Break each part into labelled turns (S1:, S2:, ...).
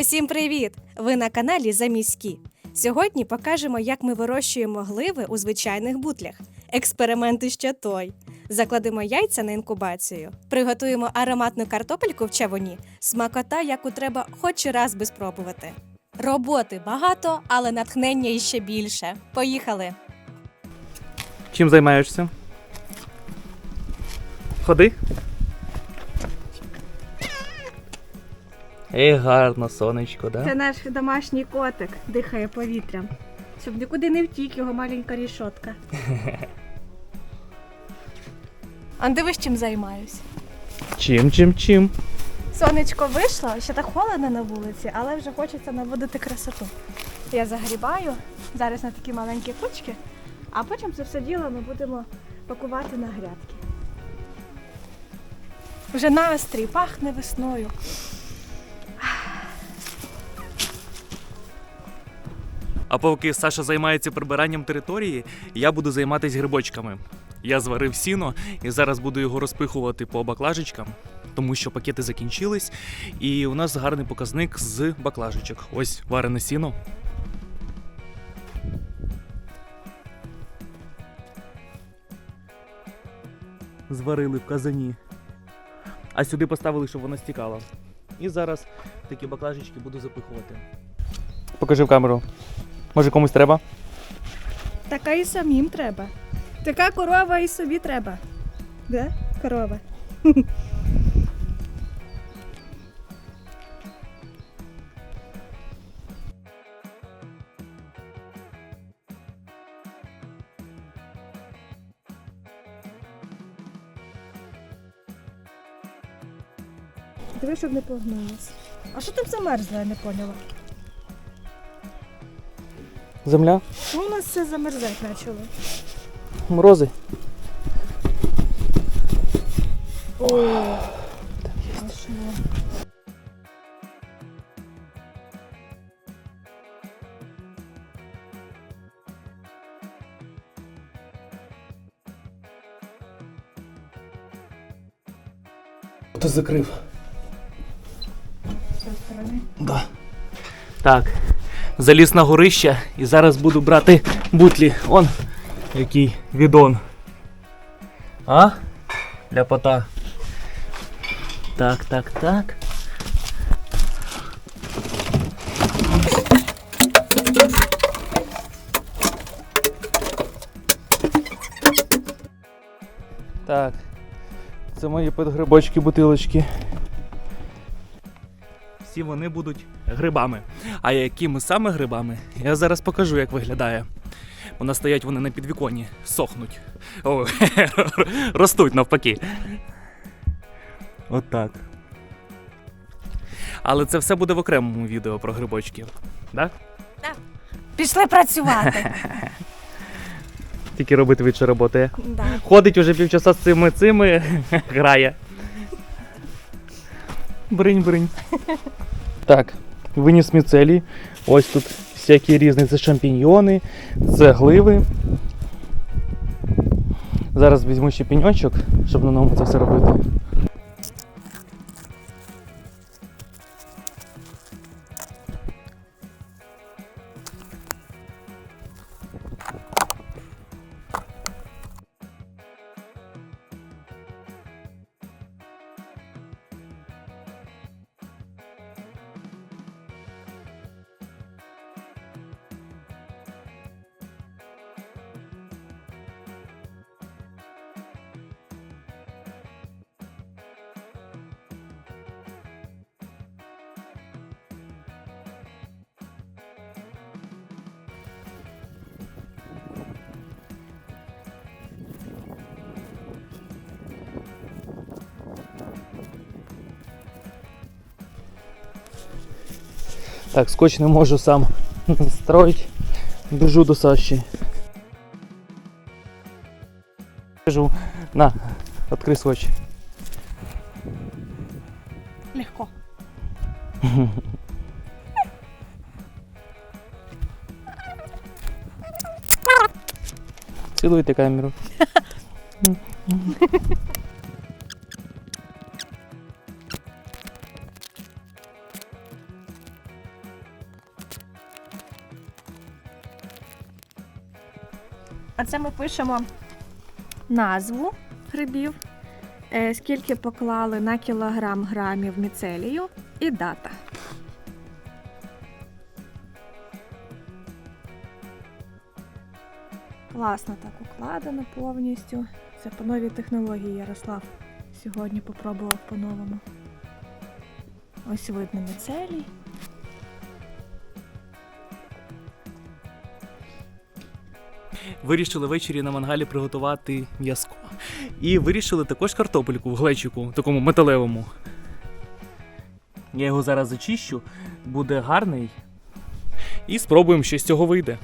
S1: Усім привіт! Ви на каналі Заміські. Сьогодні покажемо, як ми вирощуємо гливи у звичайних бутлях. Експерименти ще той. Закладемо яйця на інкубацію, приготуємо ароматну картопельку в чавуні, смакота, яку треба хоч раз би спробувати. Роботи багато, але натхнення іще більше. Поїхали!
S2: Чим займаєшся? Ходи. Ей, гарно, сонечко, да?
S1: Це наш домашній котик, дихає повітрям. Щоб нікуди не втік його маленька рішотка. А дивись, чим займаюсь.
S2: Чим, чим, чим?
S1: Сонечко вийшло, ще так холодно на вулиці, але вже хочеться наводити красоту. Я загрібаю зараз на такі маленькі кучки, а потім це все діло ми будемо пакувати на грядки. Вже настрій, пахне весною.
S2: А поки Саша займається прибиранням території, я буду займатися грибочками. Я зварив сіно і зараз буду його розпихувати по баклажечкам, тому що пакети закінчились, і у нас гарний показник з баклажечок. Ось варене сіно. Зварили в казані. А сюди поставили, щоб воно стікало. І зараз такі баклажечки буду запихувати. Покажи в камеру. Може комусь треба?
S1: Така і самим треба. Така корова і собі треба. Де? Корова. Диви, щоб не погнулась. А що там замерзло, я не поняла.
S2: Земля?
S1: Ну, у нас все замерзати почало.
S2: Морози.
S1: О?
S2: Хто закрив?
S1: З цієї сторони.
S2: Да. Так. Заліз на горище і зараз буду брати бутлі. Он який відон. А? Ляпота. Так, так, так. Так. Це мої підгрибочки, бутилочки. Всі вони будуть грибами. А якими саме грибами, я зараз покажу, як виглядає. Вона стоять вони на підвіконні, сохнуть. О, ростуть навпаки. Отак. Але це все буде в окремому відео про грибочки. Да?
S1: Пішли працювати.
S2: Тільки робити від роботи.
S1: да.
S2: Ходить уже півчаса з цими цими, грає. Бринь, бринь. Так, виніс міцелій. Ось тут всякі різні це шампіньйони, це гливи. Зараз візьму ще піньочок, щоб на ньому це все робити. Так, скотч не можу сам строить. Біжу до Саші. Біжу. На, відкрий скотч.
S1: Легко.
S2: Цілуйте камеру.
S1: Це ми пишемо назву грибів, е, скільки поклали на кілограм грамів міцелію і дата. Класно так укладено повністю. Це по новій технології Ярослав сьогодні попробував по-новому. Ось видно міцелій.
S2: Вирішили ввечері на мангалі приготувати м'язко. І вирішили також картопельку в глечику, такому металевому. Я його зараз зачищу, буде гарний. І спробуємо, що з цього вийде.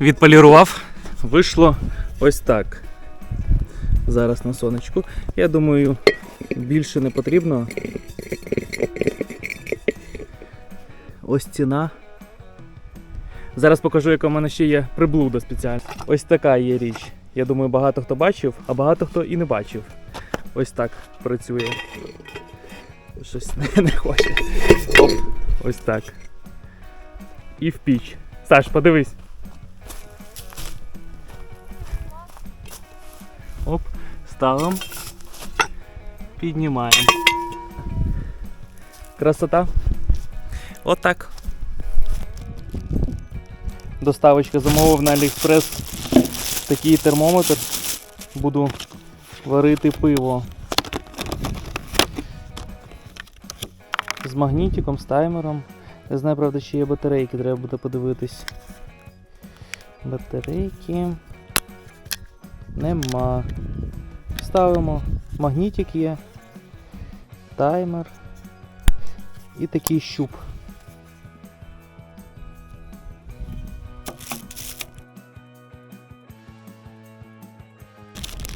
S2: Відполірував, вийшло ось так. Зараз на сонечку. Я думаю, більше не потрібно. Ось ціна. Зараз покажу, яка в мене ще є приблуда спеціальна. Ось така є річ. Я думаю, багато хто бачив, а багато хто і не бачив. Ось так працює. Щось не, не хоче. Оп, ось так. І в піч. Саш, подивись. Оп, ставимо. Піднімаємо. Красота. Отак. Доставочка замовив на Аліекспрес такий термометр. Буду варити пиво. З магнітиком, з таймером. Не знаю, правда, чи є батарейки, треба буде подивитись. Батарейки. Нема. Ставимо. Магнітик є. Таймер. І такий щуп.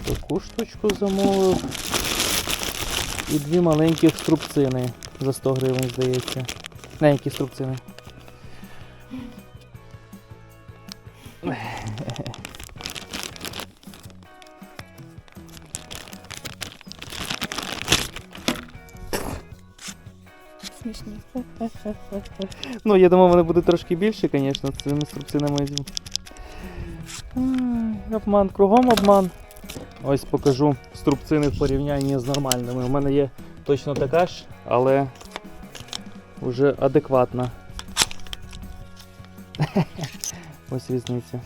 S2: Таку штучку замовив. І дві маленьких струбцини за 100 гривень, здається. Які струбцини.
S1: Смішні.
S2: Ну, я думав, вони будуть трошки більше, звісно, цими струбцинами. візьму. Обман, кругом обман. Ось покажу струбцини в порівнянні з нормальними. У мене є точно така ж, але вже адекватна. Ось різниця.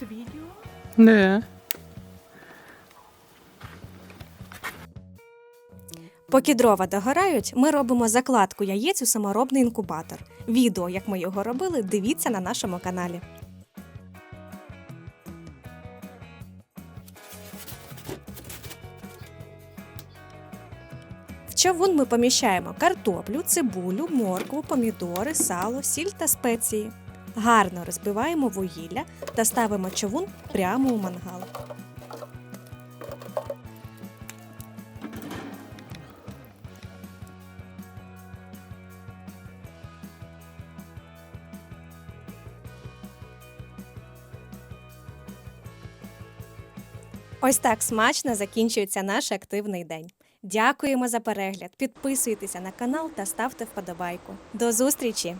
S1: Це відео?
S2: Не.
S1: Поки дрова догорають, ми робимо закладку яєць у саморобний інкубатор. Відео, як ми його робили, дивіться на нашому каналі. В човун ми поміщаємо картоплю, цибулю, моркву, помідори, сало, сіль та спеції. Гарно розбиваємо вугілля та ставимо човун прямо у мангал. Ось так смачно закінчується наш активний день. Дякуємо за перегляд. Підписуйтеся на канал та ставте вподобайку. До зустрічі!